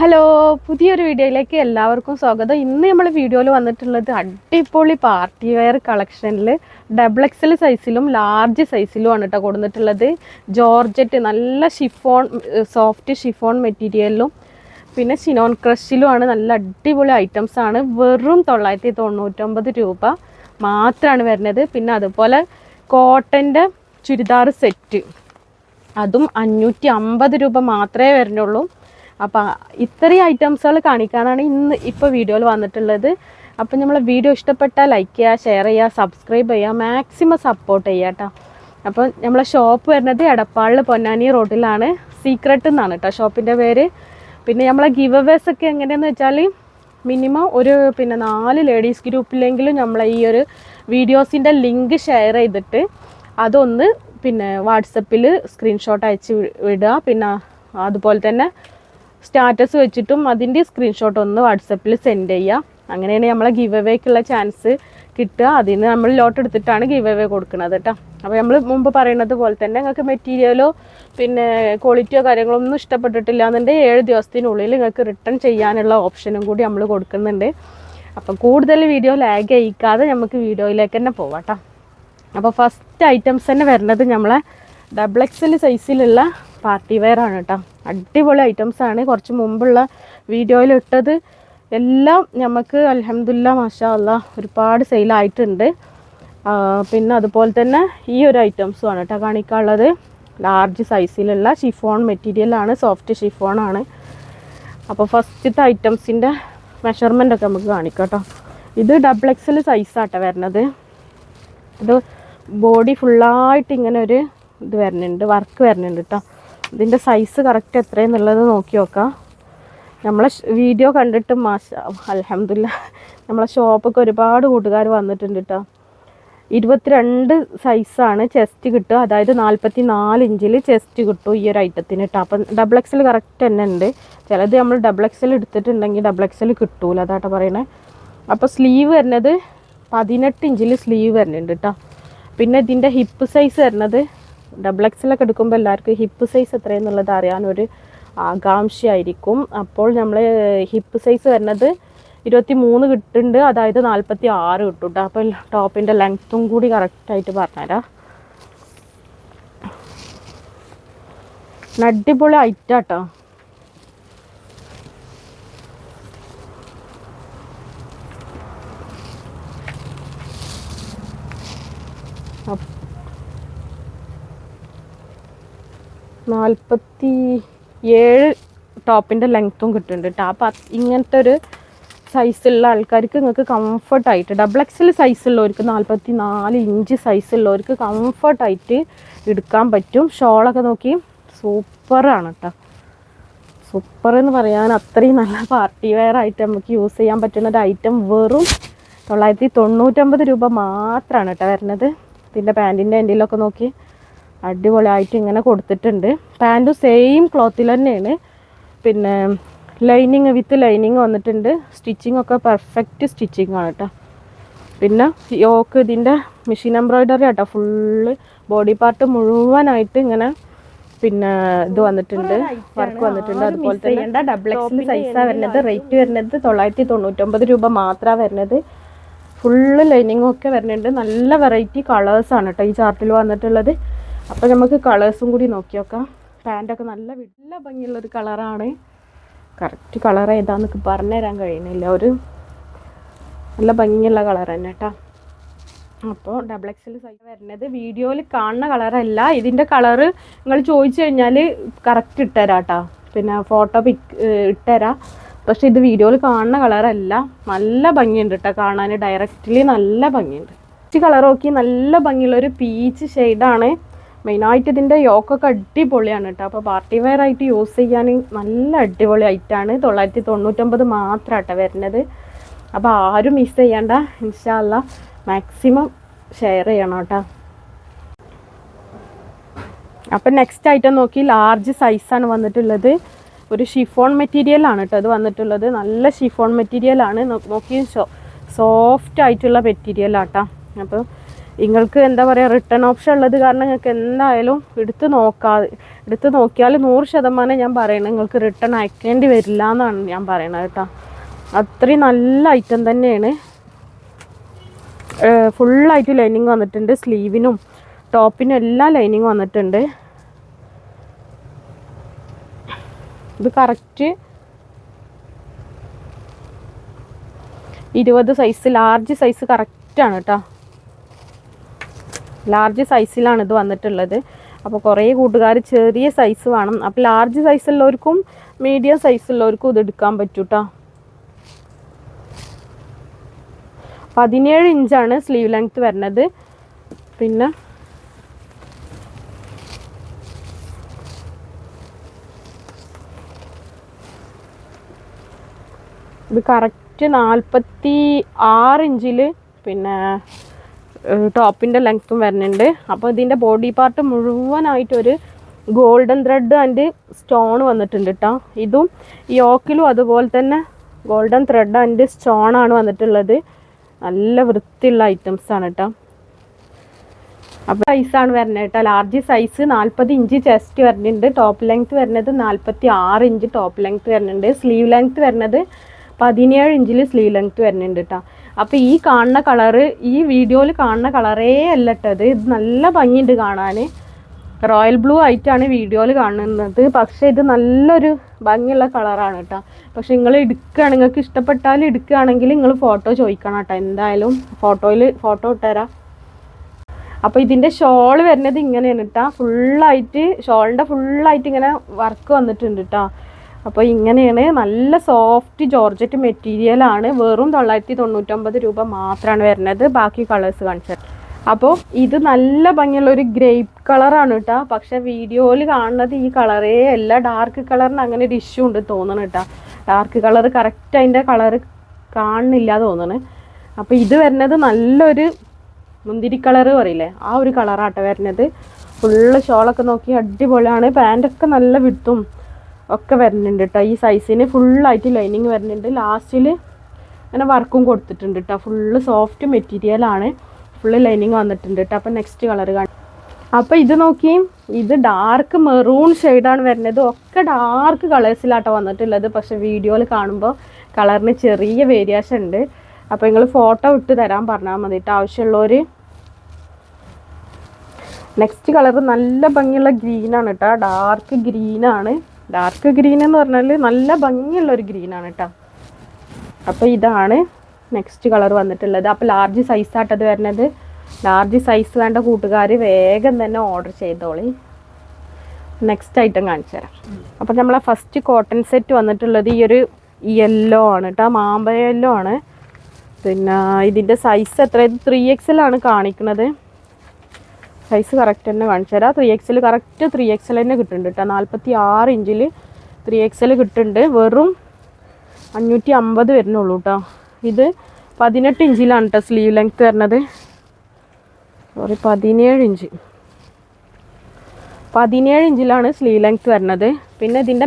Hello പുതിയൊരു വീഡിയോയിലേക്ക് എല്ലാവർക്കും സ്വാഗതം. ഇന്ന് നമ്മൾ വീഡിയോയിൽ വന്നിട്ടുള്ളത് അടിപൊളി പാർട്ടി വെയർ കളക്ഷനിൽ ഡബിൾ എക്സൽ സൈസിലും ലാർജ് സൈസിലും ആണ് കേട്ടോ കൊടുത്തിട്ടുള്ളത് ജോർജറ്റ് നല്ല ഷിഫോൺ സോഫ്റ്റ് ഷിഫോൺ മെറ്റീരിയലിലും പിന്നെ ഷിനോൺ ക്രഷിലുമാണ് നല്ല അടിപൊളി ഐറ്റംസ് ആണ്. വെറും തൊള്ളായിരത്തി തൊണ്ണൂറ്റൊമ്പത് രൂപ മാത്രമാണ് വരുന്നത്. പിന്നെ അതുപോലെ കോട്ടന്റെ ചുരിദാർ സെറ്റ് അതും അഞ്ഞൂറ്റി അമ്പത് രൂപ മാത്രമേ വരുന്നുള്ളൂ. അപ്പം ഇത്രയും ഐറ്റംസുകൾ കാണിക്കാനാണ് ഇന്ന് ഇപ്പോൾ വീഡിയോയിൽ വന്നിട്ടുള്ളത്. അപ്പം നമ്മൾ വീഡിയോ ഇഷ്ടപ്പെട്ടാൽ ലൈക്ക് ചെയ്യുക ഷെയർ ചെയ്യുക സബ്സ്ക്രൈബ് ചെയ്യുക മാക്സിമം സപ്പോർട്ട് ചെയ്യുക കേട്ടോ അപ്പോൾ നമ്മളെ ഷോപ്പ് വരുന്നത് എടപ്പാളിൽ പൊന്നാനി റോഡിലാണ് സീക്രട്ട് എന്നാണ് കേട്ടോ ഷോപ്പിന്റെ പേര്. പിന്നെ നമ്മളെ ഗിവ് അവേസ് ഒക്കെ എങ്ങനെയാന്ന് വെച്ചാൽ മിനിമം ഒരു പിന്നെ നാല് ലേഡീസ് ഗ്രൂപ്പിലെങ്കിലും നമ്മളെ ഈ ഒരു വീഡിയോസിന്റെ ലിങ്ക് ഷെയർ ചെയ്തിട്ട് അതൊന്ന് പിന്നെ വാട്സപ്പിൽ സ്ക്രീൻഷോട്ട് അയച്ച് വിടുക പിന്നെ അതുപോലെ തന്നെ സ്റ്റാറ്റസ് വെച്ചിട്ടും അതിന്റെ സ്ക്രീൻഷോട്ട് ഒന്ന് വാട്സപ്പിൽ സെൻഡ് ചെയ്യുക. അങ്ങനെയാണ് നമ്മളെ ഗിവ് അവേക്കുള്ള ചാൻസ് കിട്ടുക. അതിൽ നിന്ന് നമ്മൾ ലോട്ട് എടുത്തിട്ടാണ് ഗിവ് അവേ കൊടുക്കുന്നത് കേട്ടോ. അപ്പോൾ നമ്മൾ മുമ്പ് പറയുന്നത് പോലെ തന്നെ നിങ്ങൾക്ക് മെറ്റീരിയലോ പിന്നെ ക്വാളിറ്റിയോ കാര്യങ്ങളോ ഒന്നും ഇഷ്ടപ്പെട്ടിട്ടില്ല എന്നുണ്ടെങ്കിൽ ഏഴ് ദിവസത്തിനുള്ളിൽ നിങ്ങൾക്ക് റിട്ടേൺ ചെയ്യാനുള്ള ഓപ്ഷനും കൂടി നമ്മൾ കൊടുക്കുന്നുണ്ട്. അപ്പം കൂടുതൽ വീഡിയോ ലാഗ് അയക്കാതെ നമുക്ക് വീഡിയോയിലേക്ക് തന്നെ പോവാം അപ്പോൾ ഫസ്റ്റ് ഐറ്റംസ് തന്നെ വരുന്നത് നമ്മളെ ഡബിൾ എക്സൽ സൈസിലുള്ള പാർട്ടി വെയർ ആണ് കേട്ടോ. അടിപൊളി ഐറ്റംസ് ആണ്. കുറച്ച് മുമ്പുള്ള വീഡിയോയിൽ ഇട്ടത്. എല്ലാം നമുക്ക് അലഹമില്ല മാഷാ ഒരുപാട് സെയിലായിട്ടുണ്ട് പിന്നെ അതുപോലെ തന്നെ ഈ ഒരു ഐറ്റംസും ആണ് കേട്ടോ കാണിക്കാനുള്ളത്. ലാർജ് സൈസിലുള്ള ഷിഫോൺ മെറ്റീരിയലാണ് സോഫ്റ്റ് ഷിഫോൺ ആണ്. അപ്പോൾ ഫസ്റ്റത്തെ ഐറ്റംസിന്റെ മെഷർമെന്റ് ഒക്കെ നമുക്ക് കാണിക്കാം കേട്ടോ ഇത് ഡബിൾ എക്സൽ സൈസാട്ടോ വരുന്നത് ഇത് ബോഡി ഫുള്ളായിട്ട് ഇങ്ങനെ ഒരു ഇത് വരുന്നുണ്ട് വർക്ക് വരുന്നുണ്ട് കേട്ടോ ഇതിന്റെ സൈസ് കറക്റ്റ് എത്രയെന്നുള്ളത് നോക്കി നോക്കാം. നമ്മളെ വീഡിയോ കണ്ടിട്ട് മാഷ അലഹമില്ല നമ്മളെ ഷോപ്പൊക്കെ ഒരുപാട് കൂട്ടുകാർ വന്നിട്ടുണ്ട് കേട്ടോ ഇരുപത്തിരണ്ട് സൈസാണ് ചെസ്റ്റ് കിട്ടുക. അതായത് നാൽപ്പത്തി നാല് ഇഞ്ചിൽ ചെസ്റ്റ് കിട്ടും ഈ ഒരു ഐറ്റത്തിന് കേട്ടോ അപ്പം ഡബിൾ എക്സൽ കറക്റ്റ് തന്നെ ഉണ്ട്. ചിലത് നമ്മൾ ഡബിൾ എക്സൽ എടുത്തിട്ടുണ്ടെങ്കിൽ ഡബിൾ എക്സൽ കിട്ടൂല. അതാട്ടോ പറയണേ. അപ്പോൾ സ്ലീവ് വരുന്നത് പതിനെട്ട് ഇഞ്ചിൽ സ്ലീവ് വരുന്നുണ്ട് കേട്ടോ പിന്നെ ഇതിന്റെ ഹിപ്പ് സൈസ് വരുന്നത് ഡബിൾ എക്സലൊക്കെ എടുക്കുമ്പോൾ എല്ലാവർക്കും ഹിപ്പ് സൈസ് എത്രയെന്നുള്ളത് അറിയാനൊരു ആകാംക്ഷയായിരിക്കും. അപ്പോൾ നമ്മൾ ഹിപ്പ് സൈസ് വരുന്നത് ഇരുപത്തി മൂന്ന് കിട്ടുന്നുണ്ട്. അതായത് നാൽപ്പത്തി ആറ് കിട്ടും അപ്പോൾ ടോപ്പിന്റെ ലെങ്ത്തും കൂടി കറക്റ്റായിട്ട് പറഞ്ഞുതരാം. അടിപൊളി ഐറ്റാട്ടോ നാൽപ്പത്തി ഏഴ് ടോപ്പിന്റെ ലെങ്ത്തും കിട്ടുന്നുണ്ട് കേട്ടോ അപ്പം ഇങ്ങനത്തെ ഒരു സൈസുള്ള ആൾക്കാർക്ക് നിങ്ങൾക്ക് കംഫർട്ടായിട്ട് ഡബിൾ എക്സൽ സൈസുള്ളവർക്ക് നാൽപ്പത്തി നാല് ഇഞ്ച് സൈസുള്ളവർക്ക് കംഫർട്ടായിട്ട് എടുക്കാൻ പറ്റും. ഷോളൊക്കെ നോക്കി സൂപ്പറാണ് കേട്ടോ സൂപ്പർ എന്ന് പറയാൻ അത്രയും നല്ല പാർട്ടി വെയർ ആയിട്ട് നമുക്ക് യൂസ് ചെയ്യാൻ പറ്റുന്ന ഒരു ഐറ്റം വെറും തൊള്ളായിരത്തി തൊണ്ണൂറ്റമ്പത് രൂപ മാത്രമാണ് കേട്ടോ വരുന്നത് ഇതിന്റെ പാന്റിന്റെ എൻഡിലൊക്കെ നോക്കി അടിപൊളിയായിട്ട് ഇങ്ങനെ കൊടുത്തിട്ടുണ്ട്. പാന്റും സെയിം ക്ലോത്തിൽ തന്നെയാണ്. പിന്നെ ലൈനിങ് വിത്ത് ലൈനിങ് വന്നിട്ടുണ്ട്. സ്റ്റിച്ചിങ് ഒക്കെ പെർഫെക്റ്റ് സ്റ്റിച്ചിങ് ആണ് കേട്ടോ പിന്നെ യോക്ക് ഇതിന്റെ മെഷീൻ എംബ്രോയിഡറി ആട്ടോ. ഫുള്ള് ബോഡി പാർട്ട് മുഴുവനായിട്ട് ഇങ്ങനെ പിന്നെ ഇത് വന്നിട്ടുണ്ട്. വർക്ക് വന്നിട്ടുണ്ട്. അതുപോലെ തന്നെ ഡബിൾ എക്സിൽ സൈസാണ് വരുന്നത്. റേറ്റ് വരുന്നത് തൊള്ളായിരത്തി തൊണ്ണൂറ്റൊമ്പത് രൂപ മാത്രമാണ് വരുന്നത്. ഫുള്ള് ലൈനിങ്ങും ഒക്കെ വരുന്നുണ്ട്. നല്ല വെറൈറ്റി കളേഴ്സാണ് കേട്ടോ ഈ ചാർട്ടിൽ വന്നിട്ടുള്ളത്. അപ്പോൾ നമുക്ക് കളേഴ്സും കൂടി നോക്കി നോക്കാം പാന്റൊക്കെ നല്ല നല്ല ഭംഗിയുള്ളൊരു കളറാണ് കറക്റ്റ് കളർ ഏതാന്നൊക്കെ പറഞ്ഞു തരാൻ കഴിയുന്നില്ല. ഒരു നല്ല ഭംഗിയുള്ള കളർ തന്നെ കേട്ടോ അപ്പോൾ ഡബിൾ എക്സൽ സൈസ് വരുന്നത് വീഡിയോയിൽ കാണുന്ന കളറല്ല ഇതിന്റെ കളറ് നിങ്ങൾ ചോദിച്ചു കഴിഞ്ഞാൽ കറക്റ്റ് ഇട്ടുതരാം കേട്ടോ പിന്നെ ഫോട്ടോ പിക്ക് ഇട്ടുതരാം പക്ഷെ ഇത് വീഡിയോയിൽ കാണുന്ന കളറല്ല നല്ല ഭംഗിയുണ്ട് കേട്ടോ കാണാൻ ഡയറക്റ്റ്ലി നല്ല ഭംഗിയുണ്ട്. കളർ നോക്കി നല്ല ഭംഗിയുള്ള ഒരു പീച്ച് ഷെയ്ഡാണ് മെയിനായിട്ട് ഇതിന്റെ യോക്കൊക്കെ അടിപൊളിയാണ് കേട്ടോ. അപ്പോൾ പാർട്ടി വെയർ ആയിട്ട് യൂസ് ചെയ്യാൻ നല്ല അടിപൊളി ആയിട്ടാണ് തൊള്ളായിരത്തി തൊണ്ണൂറ്റൊമ്പത് മാത്രം കേട്ടോ വരുന്നത്. അപ്പോൾ ആരും മിസ് ചെയ്യണ്ട. ഇൻഷാല്ല മാക്സിമം ഷെയർ ചെയ്യണം കേട്ടോ. അപ്പം നെക്സ്റ്റ് ഐറ്റം നോക്കി ലാർജ് സൈസാണ് വന്നിട്ടുള്ളത്. ഒരു ഷിഫോൺ മെറ്റീരിയൽ ആണ് കേട്ടോ അത് വന്നിട്ടുള്ളത്. നല്ല ഷിഫോൺ നോ- നോക്കി സോഫ്റ്റ് ആയിട്ടുള്ള മെറ്റീരിയൽ ആട്ടോ. അപ്പോൾ നിങ്ങൾക്ക് എന്താ പറയുക റിട്ടേൺ ഓപ്ഷൻ ഉള്ളത് കാരണം നിങ്ങൾക്ക് എന്തായാലും എടുത്ത് നോക്കാതെ എടുത്ത് നോക്കിയാൽ നൂറ് ശതമാനം ഞാൻ പറയണത് നിങ്ങൾക്ക് റിട്ടേൺ അയക്കേണ്ടി വരില്ല എന്നാണ് ഞാൻ പറയണത് കേട്ടോ. അത്രയും നല്ല ഐറ്റം തന്നെയാണ്. ഫുള്ളായിട്ട് ലൈനിങ് വന്നിട്ടുണ്ട് സ്ലീവിനും ടോപ്പിനും എല്ലാം ലൈനിങ് വന്നിട്ടുണ്ട്. ഇത് കറക്റ്റ് ഇരുപത് സൈസ് ലാർജ് സൈസ് കറക്റ്റാണ് കേട്ടോ. ലാർജ് സൈസിലാണ് ഇത് വന്നിട്ടുള്ളത്. അപ്പോൾ കുറേ കൂട്ടുകാർ ചെറിയ സൈസ് വേണം. അപ്പോൾ ലാർജ് സൈസുള്ളവർക്കും മീഡിയം സൈസുള്ളവർക്കും ഇത് എടുക്കാൻ പറ്റൂട്ടോ. പതിനേഴ് ഇഞ്ചാണ് സ്ലീവ് ലെങ്ത് വരുന്നത്. പിന്നെ ഇത് കറക്റ്റ് നാൽപ്പത്തി ആറ് ഇഞ്ചിൽ പിന്നെ ടോപ്പിന്റെ ലെങ്ത്തും വരുന്നുണ്ട്. അപ്പോൾ ഇതിന്റെ ബോഡി പാർട്ട് മുഴുവനായിട്ടൊരു ഗോൾഡൻ ത്രെഡ് ആൻഡ് സ്റ്റോൺ വന്നിട്ടുണ്ട് കേട്ടോ ഇതും യോക്കിലും അതുപോലെ തന്നെ ഗോൾഡൻ ത്രെഡ് ആൻഡ് സ്റ്റോൺ ആണ് വന്നിട്ടുള്ളത്. നല്ല വൃത്തിയുള്ള ഐറ്റംസ് ആണ് കേട്ടോ അപ്പോൾ സൈസാണ് വരുന്നത് കേട്ടോ ലാർജ് സൈസ് നാൽപ്പത് ഇഞ്ച് ചെസ്റ്റ് വരുന്നുണ്ട്. ടോപ്പ് ലെങ്ത് വരുന്നത് നാൽപ്പത്തി ആറ് ഇഞ്ച് ടോപ്പ് ലെങ്ത് വരുന്നുണ്ട്. സ്ലീവ് ലെങ്ത് വരുന്നത് പതിനേഴ് ഇഞ്ചിൽ സ്ലീവ് ലെങ്ത് വരുന്നുണ്ട് കേട്ടോ അപ്പോൾ ഈ കാണുന്ന കളറ് ഈ വീഡിയോയിൽ കാണുന്ന കളറേ അല്ല കേട്ടത് ഇത് നല്ല ഭംഗിയുണ്ട് കാണാൻ റോയൽ ബ്ലൂ ആയിട്ടാണ് വീഡിയോയിൽ കാണുന്നത്. പക്ഷേ ഇത് നല്ലൊരു ഭംഗിയുള്ള കളറാണ് കേട്ടോ പക്ഷെ നിങ്ങൾ എടുക്കുകയാണ് നിങ്ങൾക്ക് ഇഷ്ടപ്പെട്ടാൽ എടുക്കുകയാണെങ്കിൽ നിങ്ങൾ ഫോട്ടോ ചോദിക്കണം കേട്ടോ എന്തായാലും ഫോട്ടോയിൽ ഫോട്ടോ ഇട്ടുതരാം അപ്പോൾ ഇതിന്റെ ഷോൾ വരുന്നത് ഇങ്ങനെയാണ് കേട്ടോ ഫുള്ളായിട്ട് ഷോളിന്റെ ഫുള്ളായിട്ട് ഇങ്ങനെ വർക്ക് വന്നിട്ടുണ്ട് കേട്ടോ അപ്പോൾ ഇങ്ങനെയാണ് നല്ല സോഫ്റ്റ് ജോർജറ്റ് മെറ്റീരിയലാണ് വെറും തൊള്ളായിരത്തി തൊണ്ണൂറ്റൊമ്പത് രൂപ മാത്രമാണ് വരുന്നത്. ബാക്കി കളേഴ്സ് കാണിച്ചത് അപ്പോൾ ഇത് നല്ല ഭംഗിയുള്ള ഒരു ഗ്രേപ്പ് കളറാണ് കേട്ടോ പക്ഷെ വീഡിയോയിൽ കാണുന്നത് ഈ കളറേ അല്ല. ഡാർക്ക് കളറിന് അങ്ങനെ ഒരു ഇഷ്യൂ ഉണ്ട് തോന്നണം കേട്ടോ ഡാർക്ക് കളർ കറക്റ്റ് അതിന്റെ കളർ കാണുന്നില്ല തോന്നണ്. അപ്പോൾ ഇത് വരുന്നത് നല്ലൊരു മുന്തിരി കളർ പറയില്ലേ? ആ ഒരു കളറാട്ടോ വരുന്നത്. ഫുള്ള് ഷോളൊക്കെ നോക്കി അടിപൊളിയാണ്. പാന്റൊക്കെ നല്ല വിടുത്തും ഒക്കെ വരുന്നുണ്ട് കേട്ടോ ഈ സൈസിന് ഫുള്ളായിട്ട് ലൈനിങ് വരുന്നുണ്ട്. ലാസ്റ്റിൽ അങ്ങനെ വർക്കും കൊടുത്തിട്ടുണ്ട് കേട്ടോ ഫുള്ള് സോഫ്റ്റ് മെറ്റീരിയലാണ് ഫുള്ള് ലൈനിങ് വന്നിട്ടുണ്ട് കേട്ടോ അപ്പം നെക്സ്റ്റ് കളർ കാണും. അപ്പോൾ ഇത് നോക്കി. ഇത് ഡാർക്ക് മെറൂൺ ഷെയ്ഡാണ് വരുന്നത്. ഒക്കെ ഡാർക്ക് കളേഴ്സിലാട്ടോ വന്നിട്ടുള്ളത്. പക്ഷെ വീഡിയോയിൽ കാണുമ്പോൾ കളറിന് ചെറിയ വേരിയേഷൻ ഉണ്ട്. അപ്പോൾ നിങ്ങൾ ഫോട്ടോ ഇട്ട് തരാൻ പറഞ്ഞാൽ മതി കേട്ടോ ആവശ്യമുള്ളവർ നെക്സ്റ്റ് കളർ നല്ല ഭംഗിയുള്ള ഗ്രീനാണ് കേട്ടോ ഡാർക്ക് ഗ്രീനാണ് ഡാർക്ക് ഗ്രീൻ എന്ന് പറഞ്ഞാൽ നല്ല ഭംഗിയുള്ള ഒരു ഗ്രീനാണ് കേട്ടോ അപ്പോൾ ഇതാണ് നെക്സ്റ്റ് കളർ വന്നിട്ടുള്ളത്. അപ്പോൾ ലാർജ് സൈസ് ആട്ടത് വരുന്നത് ലാർജ് സൈസ് വേണ്ട കൂട്ടുകാർ വേഗം തന്നെ ഓർഡർ ചെയ്തോളി. നെക്സ്റ്റ് ഐറ്റം കാണിച്ചു തരാം. അപ്പോൾ നമ്മളെ ഫസ്റ്റ് കോട്ടൺ സെറ്റ് വന്നിട്ടുള്ളത് ഈ ഒരു യെല്ലോ ആണ് കേട്ടോ മാമ്പ യെല്ലോ ആണ്. പിന്നെ ഇതിന്റെ സൈസ് എത്ര? ത്രീ എക്സലാണ് കാണിക്കുന്നത് സൈസ് കറക്റ്റ് തന്നെ കാണിച്ചു തരാം. Three XL correct three XL തന്നെ കിട്ടുന്നുണ്ട് കേട്ടോ. നാൽപ്പത്തി ആറ് ഇഞ്ചിൽ ത്രീ എക്സൽ കിട്ടുന്നുണ്ട്. വെറും അഞ്ഞൂറ്റി അമ്പത് വരുന്നുള്ളൂ കേട്ടോ. ഇത് പതിനെട്ട് ഇഞ്ചിലാണ് കേട്ടോ സ്ലീവ് ലെങ്ത്ത് വരുന്നത്. സോറി പതിനേഴ് ഇഞ്ച് പതിനേഴ് ഇഞ്ചിലാണ് സ്ലീവ് ലെങ്ത്ത് വരുന്നത്. പിന്നെ ഇതിന്റെ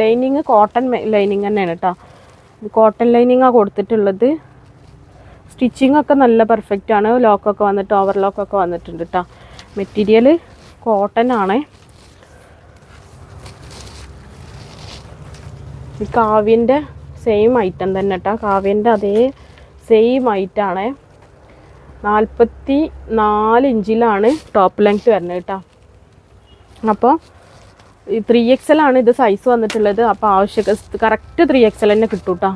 ലൈനിങ് കോട്ടൺ ലൈനിങ് തന്നെയാണ് കേട്ടോ. കോട്ടൺ ലൈനിങ്ങാണ് കൊടുത്തിട്ടുള്ളത്. സ്റ്റിച്ചിങ് ഒക്കെ നല്ല പെർഫെക്റ്റ് ആണ്. ലോക്കൊക്കെ വന്നിട്ട് ഓവർലോക്കൊക്കെ വന്നിട്ടുണ്ട് കേട്ടോ മെറ്റീരിയൽ കോട്ടൺ ആണ്. ഈ കാവ്യന്റെ സെയിം ഐറ്റം തന്നെ കേട്ടോ കാവ്യന്റെ അതേ സെയിം ഐറ്റാണ് നാൽപ്പത്തി നാല് ഇഞ്ചിലാണ് ടോപ്പ് ലെങ്ത് വരുന്നത് കേട്ടോ അപ്പോൾ ഈ ത്രീ എക്സലാണ് ഇത് സൈസ് വന്നിട്ടുള്ളത്. അപ്പോൾ ആവശ്യ കറക്റ്റ് ത്രീ എക്സൽ തന്നെ കിട്ടും കേട്ടോ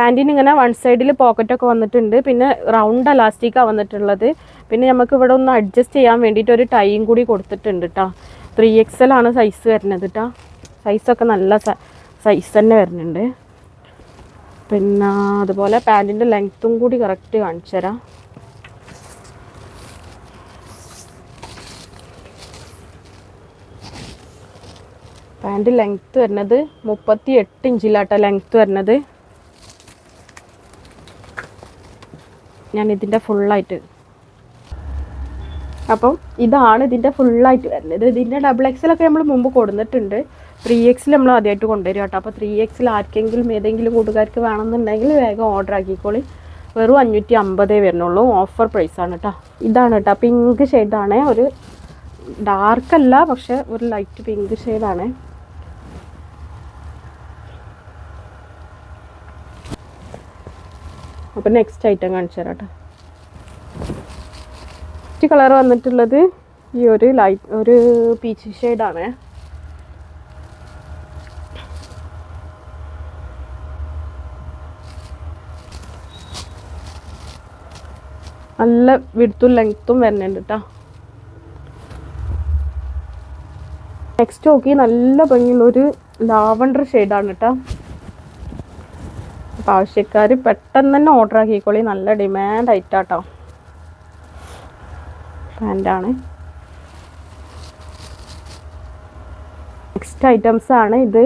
പാന്റിന് ഇങ്ങനെ വൺ സൈഡിൽ പോക്കറ്റൊക്കെ വന്നിട്ടുണ്ട്. പിന്നെ റൗണ്ട് അലാസ്റ്റിക്കാണ് വന്നിട്ടുള്ളത്. പിന്നെ നമുക്ക് ഇവിടെ ഒന്ന് അഡ്ജസ്റ്റ് ചെയ്യാൻ വേണ്ടിയിട്ട് ഒരു ടൈയും കൂടി കൊടുത്തിട്ടുണ്ട് കേട്ടോ ത്രീ എൽ ആണ് സൈസ് വരുന്നത് കേട്ടോ സൈസൊക്കെ നല്ല സൈസ് തന്നെ വരുന്നുണ്ട്. പിന്നെ അതുപോലെ പാന്റിന്റെ ലെങ്ത്തും കൂടി കറക്റ്റ് കാണിച്ചു തരാം. പാന്റ് ലെങ്ത്ത് വരുന്നത് മുപ്പത്തി എട്ട് ഇഞ്ചിലാട്ടോ ലെങ്ത്ത് വരുന്നത്. ഞാൻ ഇതിന്റെ ഫുള്ളായിട്ട് അപ്പം ഇതാണ് ഇതിന്റെ ഫുള്ളായിട്ട് വരുന്നത്. ഇതിന്റെ ഡബിൾ എക്സലൊക്കെ നമ്മൾ മുമ്പ് കൊടുത്തിട്ടുണ്ട്. ത്രീ എക്സിൽ നമ്മൾ ആദ്യമായിട്ട് കൊണ്ടുവരും കേട്ടോ. അപ്പോൾ ത്രീ എക്സിൽ ആർക്കെങ്കിലും ഏതെങ്കിലും കൂട്ടുകാർക്ക് വേണമെന്നുണ്ടെങ്കിൽ വേഗം ഓർഡർ ആക്കിക്കോളി. വെറും അഞ്ഞൂറ്റി അമ്പതേ വരുന്നുള്ളൂ. ഓഫർ പ്രൈസ് ആണ് കേട്ടോ. ഇതാണ് കേട്ടോ. പിങ്ക് ഷെയ്ഡാണ് ഒരു ഡാർക്കല്ല പക്ഷേ പക്ഷെ ഒരു ലൈറ്റ് പിങ്ക് ഷെയ്ഡാണ് അപ്പം നെക്സ്റ്റ് ഐറ്റം കാണിച്ചു തരാം നെക്സ്റ്റ് കളർ വന്നിട്ടുള്ളത് ഈ ഒരു ലൈറ്റ് ഒരു പീച്ച് ഷെയ്ഡാണ് നല്ല വിടുത്തും ലെങ്ത്തും വരുന്നുണ്ട് കേട്ടോ നെക്സ്റ്റ് നോക്കി നല്ല ഭംഗിയുള്ളൊരു ലാവണ്ടർ ഷെയ്ഡാണ് കേട്ടോ അപ്പോൾ ആവശ്യക്കാർ പെട്ടെന്ന് തന്നെ ഓർഡർ ആക്കിക്കോളി. നല്ല ഡിമാൻഡ് ആയിട്ടാട്ടോ. പാന്റാണ് നെക്സ്റ്റ് ഐറ്റംസ് ആണ് ഇത്.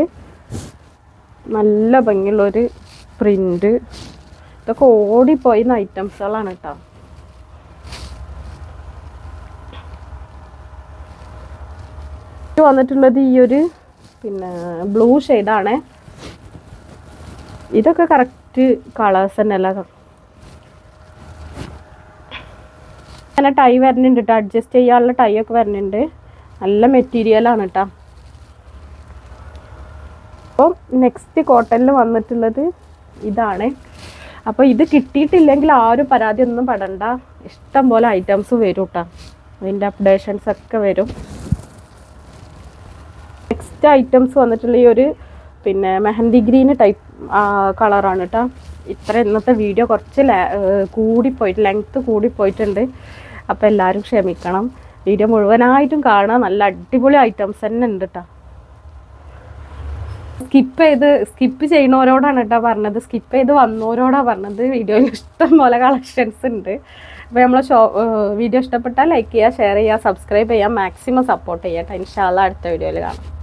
നല്ല ഭംഗിയുള്ളൊരു പ്രിന്റ് ഇതൊക്കെ ഓടിപ്പോയിന്ന ഐറ്റംസുകളാണ് കേട്ടോ വന്നിട്ടുള്ളത് ഈ ഒരു പിന്നെ ബ്ലൂ ഷെയ്ഡാണ് ഇതൊക്കെ കറക്റ്റ് കളേഴ്സ് തന്നെ അല്ല അങ്ങനെ ടൈ വരുന്നുണ്ട് കേട്ടോ അഡ്ജസ്റ്റ് ചെയ്യാനുള്ള ടൈ ഒക്കെ വരുന്നുണ്ട് നല്ല മെറ്റീരിയലാണ് കേട്ടോ അപ്പം നെക്സ്റ്റ് കോട്ടണിൽ വന്നിട്ടുള്ളത് ഇതാണ്. അപ്പോൾ ഇത് കിട്ടിയിട്ടില്ലെങ്കിൽ ആരും പരാതി ഒന്നും പെടണ്ട. ഇഷ്ടം പോലെ ഐറ്റംസ് വരും കേട്ടോ അതിന്റെ അപ്ഡേഷൻസ് ഒക്കെ വരും. നെക്സ്റ്റ് ഐറ്റംസ് വന്നിട്ടുള്ള ഈ ഒരു പിന്നെ മെഹന്തി ഗ്രീന് ടൈപ്പ് കളറാണ് കേട്ടോ ഇത്ര ഇന്നത്തെ വീഡിയോ കുറച്ച് കൂടിപ്പോയിട്ട് ലെങ്ത്ത് കൂടിപ്പോയിട്ടുണ്ട്. അപ്പോൾ എല്ലാവരും ക്ഷമിക്കണം. വീഡിയോ മുഴുവനായിട്ടും കാണാൻ നല്ല അടിപൊളി ഐറ്റംസ് തന്നെ ഉണ്ട് കേട്ടോ സ്കിപ്പ് ചെയ്ത് സ്കിപ്പ് ചെയ്യുന്നവരോടാണ് കേട്ടോ പറഞ്ഞത്. സ്കിപ്പ് ചെയ്ത് വന്നവരോടാണ് പറഞ്ഞത്. വീഡിയോയിൽ ഇഷ്ടം പോലെ കളക്ഷൻസ് ഉണ്ട്. അപ്പോൾ നമ്മൾ ഷോ വീഡിയോ ഇഷ്ടപ്പെട്ടാൽ ലൈക്ക് ചെയ്യുക ഷെയർ ചെയ്യുക സബ്സ്ക്രൈബ് ചെയ്യുക മാക്സിമം സപ്പോർട്ട് ചെയ്യുക കേട്ടോ ഇൻഷാല്ല അടുത്ത വീഡിയോയിൽ കാണാം.